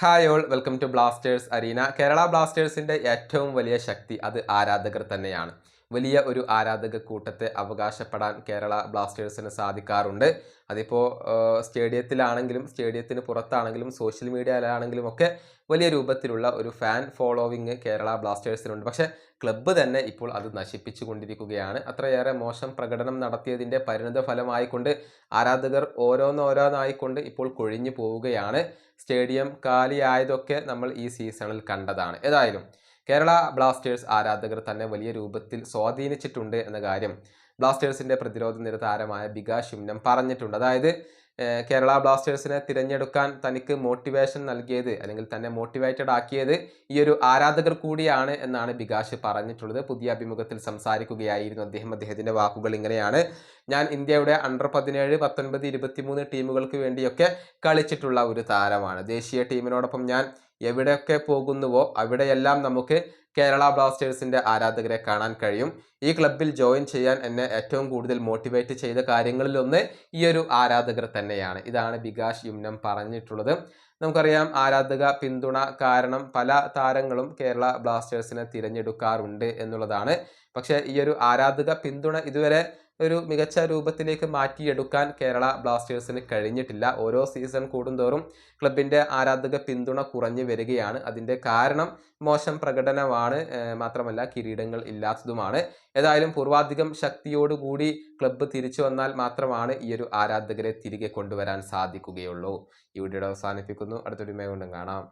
Hi all welcome to Blasters Arena Kerala ബ്ലാസ്റ്റേഴ്സിന്റെ ഏറ്റവും വലിയ ശക്തി അത് ആരാധകർ തന്നെയാണ്. വലിയ ഒരു ആരാധക കൂട്ടത്തെ അവകാശപ്പെടാൻ കേരള ബ്ലാസ്റ്റേഴ്സിന് സാധിക്കാറുണ്ട്. അതിപ്പോൾ സ്റ്റേഡിയത്തിലാണെങ്കിലും സ്റ്റേഡിയത്തിന് പുറത്താണെങ്കിലും സോഷ്യൽ മീഡിയയിലാണെങ്കിലും ഒക്കെ വലിയ രൂപത്തിലുള്ള ഒരു ഫാൻ ഫോളോവിങ് കേരള ബ്ലാസ്റ്റേഴ്സിനുണ്ട്. പക്ഷെ ക്ലബ്ബ് തന്നെ ഇപ്പോൾ അത് നശിപ്പിച്ചു കൊണ്ടിരിക്കുകയാണ്. അത്രയേറെ മോശം പ്രകടനം നടത്തിയതിന്റെ പരിണിത ഫലമായിക്കൊണ്ട് ആരാധകർ ഓരോന്നോരോന്നായിക്കൊണ്ട് ഇപ്പോൾ കൊഴിഞ്ഞു പോവുകയാണ്. സ്റ്റേഡിയം കാലിയായതൊക്കെ നമ്മൾ ഈ സീസണിൽ കണ്ടതാണ്. ഏതായാലും കേരള ബ്ലാസ്റ്റേഴ്സ് ആരാധകർ തന്നെ വലിയ രൂപത്തിൽ സ്വാധീനിച്ചിട്ടുണ്ട് എന്ന കാര്യം ബ്ലാസ്റ്റേഴ്സിന്റെ പ്രതിരോധ നിര താരമായ ബിഗ ഷിംനം പറഞ്ഞിട്ടുണ്ട്. അതായത് കേരള ബ്ലാസ്റ്റേഴ്സിനെ തിരഞ്ഞെടുക്കാൻ തനിക്ക് മോട്ടിവേഷൻ നൽകിയത് അല്ലെങ്കിൽ തന്നെ മോട്ടിവേറ്റഡ് ആക്കിയത് ഈ ഒരു ആരാധകർ കൂടിയാണ് എന്നാണ് ബികാഷ് പറഞ്ഞിട്ടുള്ളത്. പുതിയ അഭിമുഖത്തിൽ സംസാരിക്കുകയായിരുന്നു അദ്ദേഹം. അദ്ദേഹത്തിന്റെ വാക്കുകൾ ഇങ്ങനെയാണ്. ഞാൻ ഇന്ത്യയുടെ അണ്ടർ പതിനേഴ് പത്തൊൻപത് ഇരുപത്തിമൂന്ന് ടീമുകൾക്ക് വേണ്ടിയൊക്കെ കളിച്ചിട്ടുള്ള ഒരു താരമാണ്. ദേശീയ ടീമിനോടൊപ്പം ഞാൻ എവിടെയൊക്കെ പോകുന്നുവോ അവിടെയെല്ലാം നമുക്ക് കേരള ബ്ലാസ്റ്റേഴ്സിന്റെ ആരാധകരെ കാണാൻ കഴിയും. ഈ ക്ലബിൽ ജോയിൻ ചെയ്യാൻ എന്നെ ഏറ്റവും കൂടുതൽ മോട്ടിവേറ്റ് ചെയ്ത കാര്യങ്ങളിലൊന്ന് ഈ ഒരു ആരാധകർ തന്നെയാണ്. ഇതാണ് ബികാഷ് യുമ്നം പറഞ്ഞിട്ടുള്ളത്. നമുക്കറിയാം ആരാധക പിന്തുണ കാരണം പല താരങ്ങളും കേരള ബ്ലാസ്റ്റേഴ്സിനെ തിരഞ്ഞെടുക്കാറുണ്ട് എന്നുള്ളതാണ്. പക്ഷേ ഈ ഒരു ആരാധക പിന്തുണ ഇതുവരെ ഒരു മികച്ച രൂപത്തിലേക്ക് മാറ്റിയെടുക്കാൻ കേരള ബ്ലാസ്റ്റേഴ്സിന് കഴിഞ്ഞിട്ടില്ല. ഓരോ സീസൺ കൂടുന്തോറും ക്ലബിന്റെ ആരാധക പിന്തുണ കുറഞ്ഞു വരികയാണ്. അതിന്റെ കാരണം മോശം പ്രകടനമാണ് മാത്രമല്ല കിരീടങ്ങൾ ഇല്ലാത്തതുമാണ്. ഏതായാലും പൂർവാധികം ശക്തിയോടുകൂടി ക്ലബ്ബ് തിരിച്ചു വന്നാൽ മാത്രമാണ് ഈ ഒരു ആരാധകരെ തിരികെ കൊണ്ടുവരാൻ സാധിക്കുകയുള്ളൂ. ഈ വീഡിയോ അവസാനിപ്പിക്കുന്നു. അടുത്തൊരു മേ കൊണ്ടും കാണാം.